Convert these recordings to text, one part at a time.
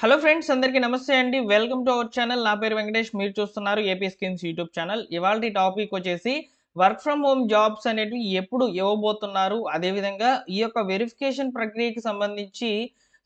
Hello friends అందరికీ నమస్తే అండి. Welcome to our channel. నా పేరు వెంకటేష్. మీరు చూస్తున్నారు ఏపీ స్కిన్స్ యూట్యూబ్ ఛానల్. ఇవాళ టాపిక్ వచ్చేసి వర్క్ ఫ్రమ్ హోమ్ జాబ్స్ అనేటివి ఎప్పుడు ఇవ్వబోతున్నారు? అదేవిధంగా ఈ యొక్క వెరిఫికేషన్ ప్రక్రియకి సంబంధించి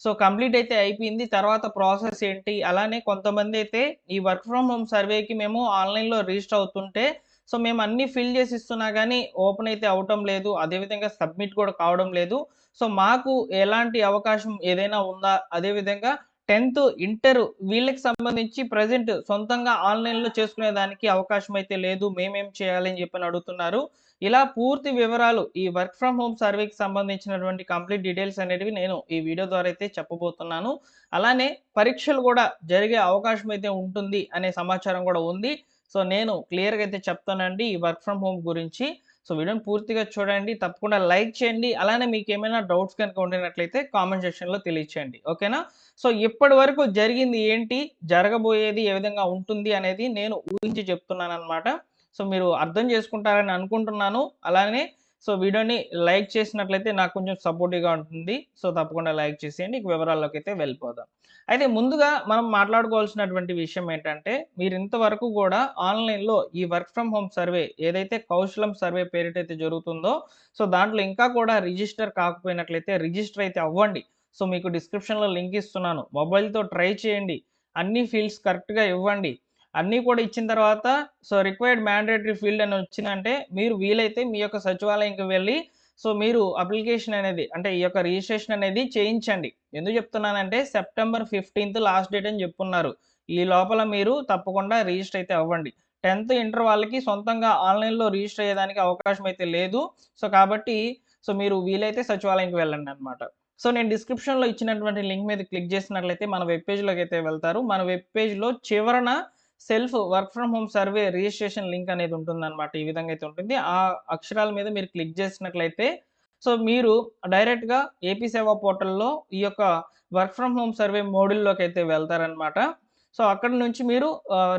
సో కంప్లీట్ అయితే అయిపోయింది. తర్వాత ప్రాసెస్ ఏంటి? అలానే కొంతమంది అయితే ఈ వర్క్ ఫ్రమ్ హోమ్ సర్వేకి మేము ఆన్లైన్లో రిజిస్టర్ అవుతుంటే సో మేము అన్ని ఫిల్ చేసి ఇస్తున్నా కానీ ఓపెన్ అయితే అవటం లేదు. అదేవిధంగా సబ్మిట్ కూడా కావడం లేదు. సో మాకు ఎలాంటి అవకాశం ఏదైనా ఉందా? అదేవిధంగా టెన్త్ ఇంటర్ వీళ్ళకి సంబంధించి ప్రజెంట్ సొంతంగా ఆన్లైన్లో చేసుకునే దానికి అవకాశం అయితే లేదు. మేమేం చేయాలి అని అడుగుతున్నారు. ఇలా పూర్తి వివరాలు ఈ వర్క్ ఫ్రమ్ హోమ్ సర్వేకి సంబంధించినటువంటి కంప్లీట్ డీటెయిల్స్ అనేవి నేను ఈ వీడియో ద్వారా అయితే చెప్పబోతున్నాను. అలానే పరీక్షలు కూడా జరిగే అవకాశం అయితే ఉంటుంది అనే సమాచారం కూడా ఉంది. సో నేను క్లియర్గా అయితే చెప్తానండి ఈ వర్క్ ఫ్రమ్ హోమ్ గురించి. సో వీడియోని పూర్తిగా చూడండి తప్పకుండా లైక్ చేయండి. అలానే మీకు ఏమైనా డౌట్స్ కనుక ఉండినట్లయితే కామెంట్ సెక్షన్లో తెలియచేయండి. ఓకేనా? సో ఇప్పటి వరకు జరిగింది ఏంటి? జరగబోయేది ఏ విధంగా ఉంటుంది అనేది నేను ఊహించి చెప్తున్నాను అనమాట సో మీరు అర్థం చేసుకుంటారని అనుకుంటున్నాను. అలానే సో వీడియోని లైక్ చేసినట్లయితే నాకు కొంచెం సపోర్టివ్గా ఉంటుంది. సో తప్పకుండా లైక్ చేసేయండి. ఇక వివరాల్లోకి అయితే వెళ్ళిపోదాం. అయితే ముందుగా మనం మాట్లాడుకోవాల్సినటువంటి విషయం ఏంటంటే మీరు ఇంతవరకు కూడా ఆన్లైన్లో ఈ వర్క్ ఫ్రమ్ హోమ్ సర్వే ఏదైతే కౌశలం సర్వే పేరిటైతే జరుగుతుందో సో దాంట్లో ఇంకా కూడా రిజిస్టర్ కాకపోయినట్లయితే రిజిస్టర్ అయితే అవ్వండి. సో మీకు డిస్క్రిప్షన్లో లింక్ ఇస్తున్నాను. మొబైల్తో ట్రై చేయండి. అన్ని ఫీల్డ్స్ కరెక్ట్గా ఇవ్వండి. అన్నీ కూడా ఇచ్చిన తర్వాత సో రిక్వైర్డ్ మ్యాండేటరీ ఫీల్డ్ అని వచ్చిందంటే మీరు వీలైతే మీ యొక్క సచివాలయంకి వెళ్ళి సో మీరు అప్లికేషన్ అనేది అంటే ఈ యొక్క రిజిస్ట్రేషన్ అనేది చేయించండి. ఎందుకు చెప్తున్నానంటే సెప్టెంబర్ ఫిఫ్టీన్త్ లాస్ట్ డేట్ అని చెప్పున్నారు. ఈ లోపల మీరు తప్పకుండా రిజిస్టర్ అయితే అవ్వండి. టెన్త్ ఇంటర్ వాళ్ళకి సొంతంగా ఆన్లైన్లో రిజిస్టర్ అయ్యేదానికి అవకాశం అయితే లేదు. సో కాబట్టి సో మీరు వీలైతే సచివాలయంకి వెళ్ళండి అనమాట సో నేను డిస్క్రిప్షన్లో ఇచ్చినటువంటి లింక్ మీద క్లిక్ చేసినట్లయితే మన వెబ్ పేజ్లోకి అయితే వెళ్తారు. మన వెబ్ పేజ్లో చివరన self work from home survey registration link అనేది ఉంటుందన్నమాట. ఈ విధంగా అయితే ఉంటుంది. ఆ అక్షరాల మీద మీరు క్లిక్ చేసినట్లయితే సో మీరు డైరెక్ట్గా ఏపీ సేవా పోర్టల్లో ఈ యొక్క వర్క్ ఫ్రమ్ హోమ్ సర్వే మోడ్యూల్లోకి అయితే వెళ్తారనమాట సో అక్కడ నుంచి మీరు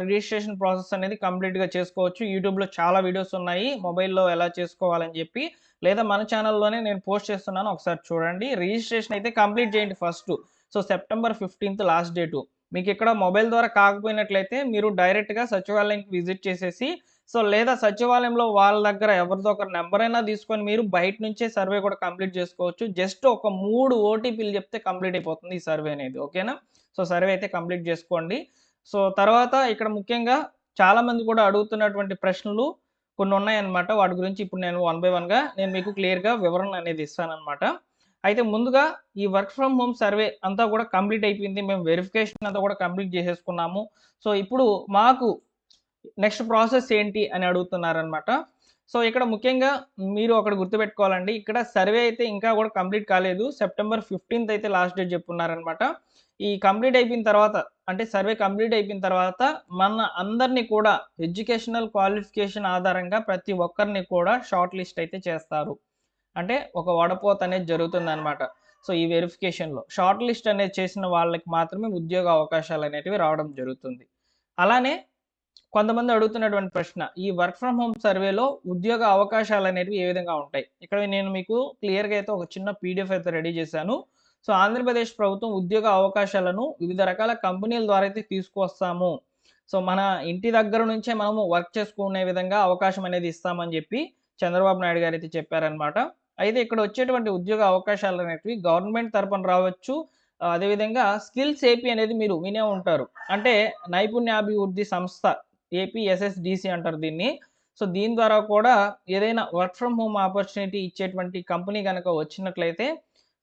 రిజిస్ట్రేషన్ ప్రాసెస్ అనేది కంప్లీట్గా చేసుకోవచ్చు. యూట్యూబ్లో చాలా వీడియోస్ ఉన్నాయి. మొబైల్లో ఎలా చేసుకోవాలని చెప్పి లేదా మన ఛానల్లోనే నేను పోస్ట్ చేస్తున్నాను. ఒకసారి చూడండి. రిజిస్ట్రేషన్ అయితే కంప్లీట్ చేయండి first. So September fifteenth last date. మీకు ఇక్కడ మొబైల్ ద్వారా కాకపోయినట్లయితే మీరు డైరెక్ట్గా సచివాలయంకి విజిట్ చేసేసి సో లేదా సచివాలయంలో వాళ్ళ దగ్గర ఎవరిదో ఒక నెంబర్ అయినా తీసుకొని మీరు బయట నుంచే సర్వే కూడా కంప్లీట్ చేసుకోవచ్చు. జస్ట్ ఒక మూడు ఓటీపీలు చెప్తే కంప్లీట్ అయిపోతుంది ఈ సర్వే అనేది ఓకేనా? సో సర్వే అయితే కంప్లీట్ చేసుకోండి. సో తర్వాత ఇక్కడ ముఖ్యంగా చాలామంది కూడా అడుగుతున్నటువంటి ప్రశ్నలు కొన్ని ఉన్నాయన్నమాట. వాటి గురించి ఇప్పుడు నేను వన్ బై వన్గా నేను మీకు క్లియర్గా వివరణ అనేది ఇస్తానన్నమాట. అయితే ముందుగా ఈ వర్క్ ఫ్రమ్ హోమ్ సర్వే అంతా కూడా కంప్లీట్ అయిపోయింది. మేము వెరిఫికేషన్ అంతా కూడా కంప్లీట్ చేసేసుకున్నాము. సో ఇప్పుడు మాకు నెక్స్ట్ ప్రాసెస్ ఏంటి అని అడుగుతున్నారనమాట సో ఇక్కడ ముఖ్యంగా మీరు అక్కడ గుర్తుపెట్టుకోవాలండి. ఇక్కడ సర్వే అయితే ఇంకా కూడా కంప్లీట్ కాలేదు. సెప్టెంబర్ ఫిఫ్టీన్త్ అయితే లాస్ట్ డేట్ చెప్పున్నారనమాట ఈ కంప్లీట్ అయిపోయిన తర్వాత అంటే సర్వే కంప్లీట్ అయిపోయిన తర్వాత మన అందరినీ కూడా ఎడ్యుకేషనల్ క్వాలిఫికేషన్ ఆధారంగా ప్రతి ఒక్కరిని కూడా షార్ట్ లిస్ట్ అయితే చేస్తారు. అంటే ఒక వడపోత అనేది జరుగుతుంది అనమాట సో ఈ వెరిఫికేషన్లో షార్ట్ లిస్ట్ అనేది చేసిన వాళ్ళకి మాత్రమే ఉద్యోగ అవకాశాలు అనేటివి రావడం జరుగుతుంది. అలానే కొంతమంది అడుగుతున్నటువంటి ప్రశ్న ఈ వర్క్ ఫ్రమ్ హోమ్ సర్వేలో ఉద్యోగ అవకాశాలు అనేటివి ఏ విధంగా ఉంటాయి? ఇక్కడ నేను మీకు క్లియర్గా అయితే ఒక చిన్న పీడిఎఫ్ అయితే రెడీ చేశాను. సో ఆంధ్రప్రదేశ్ ప్రభుత్వం ఉద్యోగ అవకాశాలను వివిధ రకాల కంపెనీల ద్వారా అయితే తీసుకువస్తాము. సో మన ఇంటి దగ్గర నుంచే మనము వర్క్ చేసుకునే విధంగా అవకాశం అనేది ఇస్తామని చెప్పి చంద్రబాబు నాయుడు గారు అయితే చెప్పారనమాట అయితే ఇక్కడ వచ్చేటువంటి ఉద్యోగ అవకాశాలు అనేటివి గవర్నమెంట్ తరపున రావచ్చు. అదేవిధంగా స్కిల్స్ ఏపీ అనేది మీరు వినే ఉంటారు. అంటే నైపుణ్యాభివృద్ధి సంస్థ ఏపీ ఎస్ఎస్డిసి అంటారు దీన్ని. సో దీని ద్వారా కూడా ఏదైనా వర్క్ ఫ్రమ్ హోమ్ ఆపర్చునిటీ ఇచ్చేటువంటి కంపెనీ కనుక వచ్చినట్లయితే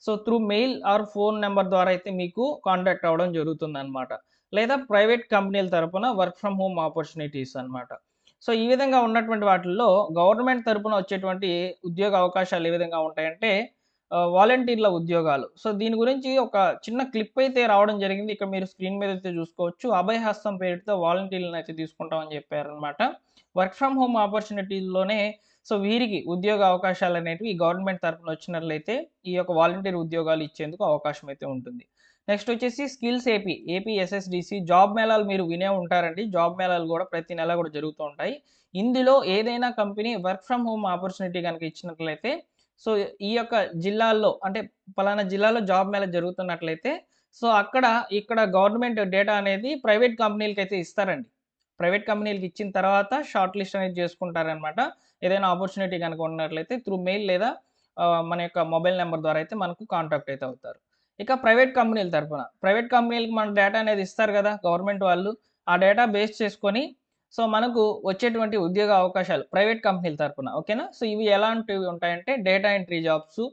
so through mail or phone number ద్వారా అయితే మీకు కాంటాక్ట్ అవ్వడం జరుగుతుంది అనమాట లేదా ప్రైవేట్ కంపెనీల తరపున వర్క్ ఫ్రమ్ హోమ్ ఆపర్చునిటీస్ అనమాట సో ఈ విధంగా ఉన్నటువంటి వాటిల్లో గవర్నమెంట్ తరపున వచ్చేటువంటి ఉద్యోగ అవకాశాలు ఏ విధంగా ఉంటాయంటే వాలంటీర్ల ఉద్యోగాలు. సో దీని గురించి ఒక చిన్న క్లిప్ అయితే రావడం జరిగింది. ఇక్కడ మీరు స్క్రీన్ మీద అయితే చూసుకోవచ్చు. అభయ హస్తం పేరుతో వాలంటీర్లను అయితే తీసుకుంటామని చెప్పారనమాట వర్క్ ఫ్రమ్ హోమ్ ఆపర్చునిటీల్లోనే సో వీరికి ఉద్యోగ అవకాశాలు అనేటివి గవర్నమెంట్ తరపున వచ్చినట్లయితే ఈ యొక్క వాలంటీర్ ఉద్యోగాలు ఇచ్చేందుకు అవకాశం అయితే ఉంటుంది. నెక్స్ట్ వచ్చేసి skills AP AP SSDC job మేళాలు మీరు వినే ఉంటారండి జాబ్ మేళాలు కూడా ప్రతి నెల కూడా జరుగుతూ ఉంటాయి ఇందులో ఏదైనా company work from home opportunity కనుక ఇచ్చినట్లయితే సో ఈ యొక్క జిల్లాల్లో అంటే పలానా జిల్లాలో జాబ్ మేళ జరుగుతున్నట్లయితే సో అక్కడ ఇక్కడ గవర్నమెంట్ డేటా అనేది ప్రైవేట్ కంపెనీలకైతే ఇస్తారండి. ప్రైవేట్ కంపెనీలకి ఇచ్చిన తర్వాత షార్ట్ లిస్ట్ అనేది చేసుకుంటారనమాట. ఏదైనా ఆపర్చునిటీ కనుక ఉన్నట్లయితే త్రూ మెయిల్ లేదా మన యొక్క మొబైల్ నెంబర్ ద్వారా అయితే మనకు కాంటాక్ట్ అయితే అవుతారు. ఇక ప్రైవేట్ కంపెనీల తరపున, ప్రైవేట్ కంపెనీలకు మన డేటా అనేది ఇస్తారు కదా గవర్నమెంట్ వాళ్ళు. ఆ డేటా బేస్ చేసుకొని సో మనకు వచ్చేటువంటి ఉద్యోగ అవకాశాలు ప్రైవేట్ కంపెనీల తరపున ఓకేనా? సో ఇవి ఎలాంటివి ఉంటాయంటే data entry jobs,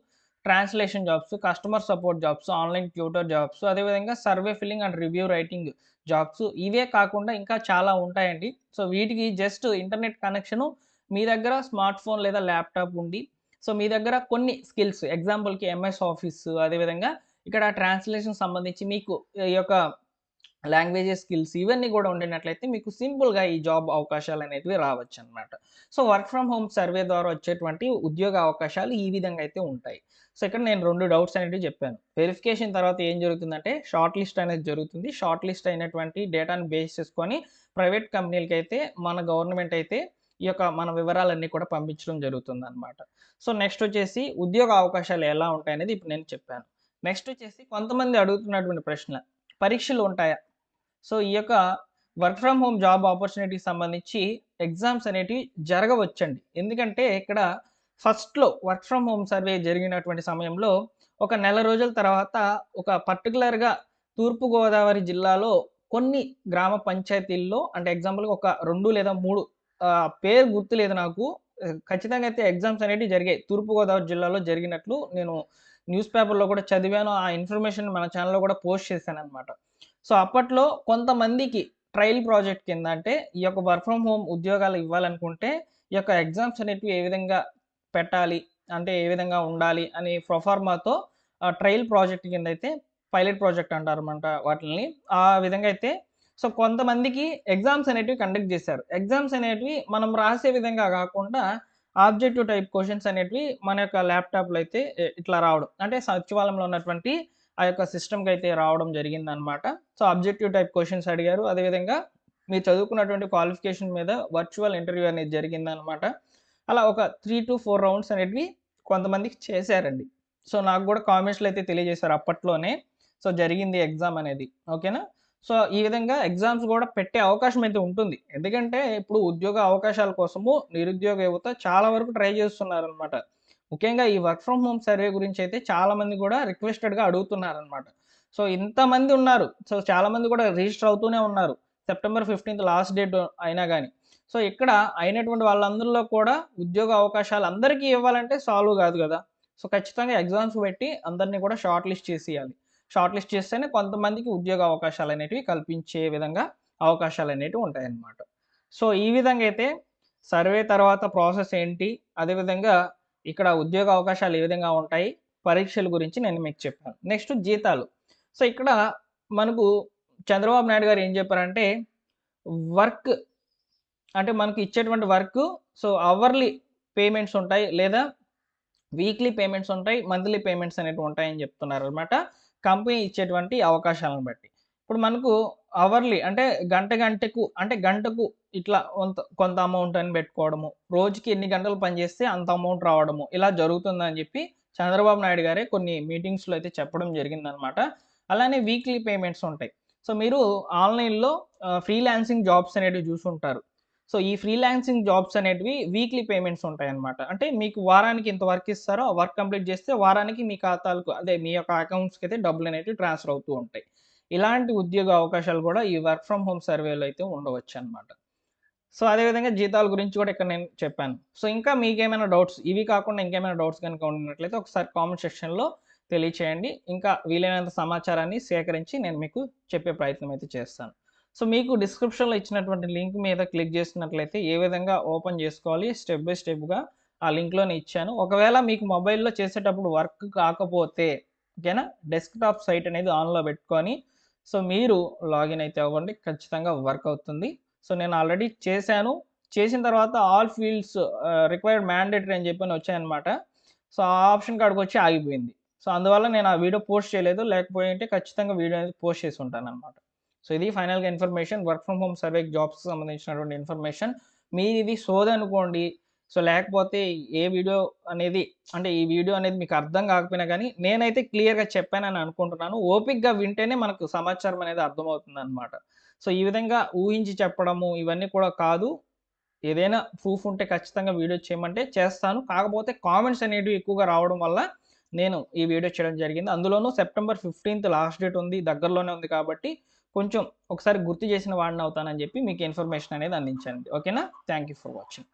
translation jobs, customer support jobs, online tutor jobs, అదేవిధంగా survey filling and review writing jobs ఇవే కాకుండా ఇంకా చాలా ఉంటాయండి. సో వీటికి జస్ట్ ఇంటర్నెట్ కనెక్షను మీ దగ్గర స్మార్ట్ ఫోన్ లేదా ల్యాప్‌టాప్ ఉండి, సో మీ దగ్గర కొన్ని స్కిల్స్ ఎగ్జాంపుల్‌కి ఎంఎస్ ఆఫీస్ అదేవిధంగా ఇక్కడ ట్రాన్స్‌లేషన్ సంబంధించి మీకు ఈ యొక్క లాంగ్వేజెస్ స్కిల్స్ ఇవన్నీ కూడా ఉండినట్లయితే మీకు సింపుల్‌గా ఈ జాబ్ అవకాశాలు అనేవి రావచ్చనమాట. So work from home survey ద్వారా వచ్చేటువంటి ఉద్యోగ అవకాశాలు ఈ విధంగా అయితే ఉంటాయి. సో ఇక్కడ నేను రెండు డౌట్స్ అనేటివి చెప్పాను. వెరిఫికేషన్ తర్వాత ఏం జరుగుతుందంటే షార్ట్ లిస్ట్ అనేది జరుగుతుంది. షార్ట్ లిస్ట్ అయినటువంటి డేటాను బేస్ చేసుకొని ప్రైవేట్ కంపెనీలకైతే మన గవర్నమెంట్ అయితే ఈ యొక్క మన వివరాలన్నీ కూడా పంపించడం జరుగుతుంది అనమాట సో నెక్స్ట్ వచ్చేసి ఉద్యోగ అవకాశాలు ఎలా ఉంటాయనేది ఇప్పుడు నేను చెప్పాను. నెక్స్ట్ వచ్చేసి కొంతమంది అడుగుతున్నటువంటి ప్రశ్న పరీక్షలు ఉంటాయా? సో ఈ యొక్క వర్క్ ఫ్రమ్ హోమ్ జాబ్ ఆపర్చునిటీకి సంబంధించి ఎగ్జామ్స్ అనేటివి జరగవచ్చండి. ఎందుకంటే ఇక్కడ ఫస్ట్‌లో వర్క్ ఫ్రమ్ హోమ్ సర్వే జరిగినటువంటి సమయంలో ఒక నెల రోజుల తర్వాత ఒక పర్టికులర్గా తూర్పుగోదావరి జిల్లాలో కొన్ని గ్రామ పంచాయతీల్లో అంటే ఎగ్జాంపుల్‌గా ఒక రెండు లేదా మూడు పేరు గుర్తులేదు నాకు. ఖచ్చితంగా అయితే ఎగ్జామ్స్ అనేటివి జరిగాయి. తూర్పుగోదావరి జిల్లాలో జరిగినట్లు నేను న్యూస్ పేపర్‌లో కూడా చదివాను. ఆ ఇన్ఫర్మేషన్ మన ఛానల్లో కూడా పోస్ట్ చేశాననమాట. సో అప్పట్లో కొంతమందికి ట్రయల్ ప్రాజెక్ట్ కింద అంటే ఈ యొక్క వర్క్ ఫ్రమ్ హోమ్ ఉద్యోగాలు ఇవ్వాలనుకుంటే ఈ యొక్క ఎగ్జామ్స్ అనేటివి ఏ విధంగా పెట్టాలి, అంటే ఏ విధంగా ఉండాలి అని ప్రొఫార్మాతో ట్రయల్ ప్రాజెక్ట్ కింద అయితే పైలట్ ప్రాజెక్ట్ అంటారన్నమాట వాటిని ఆ విధంగా అయితే సో కొంతమందికి ఎగ్జామ్స్ అనేటివి కండక్ట్ చేశారు. ఎగ్జామ్స్ అనేటివి మనం రాసే విధంగా కాకుండా ఆబ్జెక్టివ్ టైప్ క్వశ్చన్స్ అనేటివి మన యొక్క ల్యాప్‌టాప్‌లో అయితే ఇట్లా రావడం. అంటే సచివాలయంలో ఉన్నటువంటి ఆ యొక్క సిస్టమ్‌కి అయితే రావడం జరిగిందనమాట. సో ఆబ్జెక్టివ్ టైప్ క్వశ్చన్స్ అడిగారు. అదేవిధంగా మీరు చదువుకున్నటువంటి క్వాలిఫికేషన్ మీద వర్చువల్ ఇంటర్వ్యూ అనేది జరిగిందనమాట. అలా ఒక 3-4 రౌండ్స్ అనేటివి కొంతమందికి చేశారండి. సో నాకు కూడా కామెంట్స్‌లో అయితే తెలియజేశారు అప్పట్లోనే. సో జరిగింది ఎగ్జామ్ అనేది. ఓకేనా? సో ఈ విధంగా ఎగ్జామ్స్ కూడా పెట్టే అవకాశం అయితే ఉంటుంది. ఎందుకంటే ఇప్పుడు ఉద్యోగ అవకాశాల కోసము నిరుద్యోగ యువత చాలా వరకు ట్రై చేస్తున్నారనమాట. ముఖ్యంగా ఈ వర్క్ ఫ్రమ్ హోమ్ సర్వే గురించి అయితే చాలామంది కూడా రిక్వెస్టెడ్‌గా అడుగుతున్నారనమాట. సో ఇంతమంది ఉన్నారు. సో చాలామంది కూడా రిజిస్టర్ అవుతూనే ఉన్నారు. సెప్టెంబర్ 15థ్ లాస్ట్ డేట్ అయినా కానీ సో ఇక్కడ అయినటువంటి వాళ్ళందరిలో కూడా ఉద్యోగ అవకాశాలు అందరికీ ఇవ్వాలంటే సాల్వ్ కాదు కదా సో ఖచ్చితంగా ఎగ్జామ్స్ పెట్టి అందరినీ కూడా షార్ట్ లిస్ట్ చేసేయాలి. షార్ట్ లిస్ట్ చేస్తేనే కొంతమందికి ఉద్యోగ అవకాశాలు అనేటివి కల్పించే విధంగా అవకాశాలు అనేటివి ఉంటాయన్నమాట. సో ఈ విధంగా అయితే సర్వే తర్వాత ప్రాసెస్ ఏంటి? అదేవిధంగా ఇక్కడ ఉద్యోగ అవకాశాలు ఏ విధంగా ఉంటాయి? పరీక్షల గురించి నేను మీకు చెప్పాను. నెక్స్ట్ జీతాలు. సో ఇక్కడ మనకు చంద్రబాబు నాయుడు గారు ఏం చెప్పారంటే వర్క్ అంటే మనకు ఇచ్చేటువంటి వర్క్ సో అవర్‌లీ పేమెంట్స్ ఉంటాయి. లేదా వీక్లీ పేమెంట్స్ ఉంటాయి. మంత్లీ పేమెంట్స్ అనేవి ఉంటాయని చెప్తున్నారు అనమాట కంపెనీ ఇచ్చేటువంటి అవకాశాలను బట్టి. ఇప్పుడు మనకు అవర్‌లీ అంటే గంట గంటకు అంటే గంటకు ఇట్లా కొంత కొంత అమౌంట్ అని పెట్టుకోవడము. రోజుకి ఎన్ని గంటలు పనిచేస్తే అంత అమౌంట్ రావడము. ఇలా జరుగుతుందని చెప్పి చంద్రబాబు నాయుడు గారే కొన్ని మీటింగ్స్‌లో అయితే చెప్పడం జరిగిందనమాట. అలానే వీక్లీ పేమెంట్స్ ఉంటాయి. సో మీరు ఆన్‌లైన్‌లో ఫ్రీలాన్సింగ్ జాబ్స్ అనేటివి చూసుంటారు. సో ఈ ఫ్రీలాన్సింగ్ జాబ్స్ అనేటివి వీక్లీ పేమెంట్స్ ఉంటాయన్నమాట. అంటే మీకు వారానికి ఇంత వర్క్ ఇస్తారో ఆ వర్క్ కంప్లీట్ చేస్తే వారానికి మీ ఖాతాలకు అదే మీ యొక్క అకౌంట్స్‌కి అయితే డబ్బులు అనేవి ట్రాన్స్‌ఫర్ అవుతూ ఉంటాయి. ఇలాంటి ఉద్యోగ అవకాశాలు కూడా ఈ వర్క్ ఫ్రమ్ హోమ్ సర్వేలో అయితే ఉండవచ్చనమాట. సో అదేవిధంగా జీతాల గురించి కూడా ఇక్కడ నేను చెప్పాను. సో ఇంకా మీకేమైనా డౌట్స్ ఇవి కాకుండా ఇంకేమైనా డౌట్స్ కనుక ఉన్నట్లయితే ఒకసారి కామెంట్ సెక్షన్‌లో తెలియచేయండి. ఇంకా వీలైనంత సమాచారాన్ని సేకరించి నేను మీకు చెప్పే ప్రయత్నం అయితే చేస్తాను. సో మీకు డిస్క్రిప్షన్‌లో ఇచ్చినటువంటి లింక్ మీద క్లిక్ చేసినట్లయితే ఏ విధంగా ఓపెన్ చేసుకోవాలి స్టెప్ బై స్టెప్‌గా ఆ లింక్‌లోనే ఇచ్చాను. ఒకవేళ మీకు మొబైల్‌లో చేసేటప్పుడు వర్క్ కాకపోతే ఓకేనా? డెస్క్‌టాప్ సైట్ అనేది ఆన్‌లో పెట్టుకొని సో మీరు లాగిన్ అయితే అవ్వండి. ఖచ్చితంగా వర్క్ అవుతుంది. సో నేను ఆల్రెడీ చేశాను. చేసిన తర్వాత ఆల్ ఫీల్డ్స్ రిక్వైర్డ్ మ్యాండేటరీ అని చెప్పని వచ్చాయన్నమాట. సో ఆ ఆప్షన్ కాడికొచ్చి ఆగిపోయింది. సో అందువల్ల నేను ఆ వీడియో పోస్ట్ చేయలేదు. లేకపోయింటే ఖచ్చితంగా వీడియో అనేది పోస్ట్ చేసి ఉంటాను అనమాట సో ఇది ఫైనల్‌గా information work from home survey జాబ్స్‌కి సంబంధించినటువంటి ఇన్ఫర్మేషన్. మీరిది సోదనుకోండి. సో లేకపోతే ఏ వీడియో అనేది అంటే ఈ వీడియో అనేది మీకు అర్థం కాకపోయినా కానీ నేనైతే క్లియర్‌గా చెప్పానని అనుకుంటున్నాను. ఓపిక్గా వింటేనే మనకు సమాచారం అనేది అర్థమవుతుందనమాట. సో ఈ విధంగా ఊహించి చెప్పడము ఇవన్నీ కూడా కాదు. ఏదైనా ప్రూఫ్ ఉంటే ఖచ్చితంగా వీడియో చేయమంటే చేస్తాను. కాకపోతే కామెంట్స్ అనేటివి ఎక్కువగా రావడం వల్ల నేను ఈ వీడియో చేయడం జరిగింది. అందులోనూ సెప్టెంబర్ 15థ్ లాస్ట్ డేట్ ఉంది. దగ్గరలోనే ఉంది కాబట్టి కొంచెం ఒకసారి గుర్తు చేసిన వాడిని అవుతానని చెప్పి మీకు ఇన్ఫర్మేషన్ అనేది అందించానండి. ఓకేనా? Thank you for watching.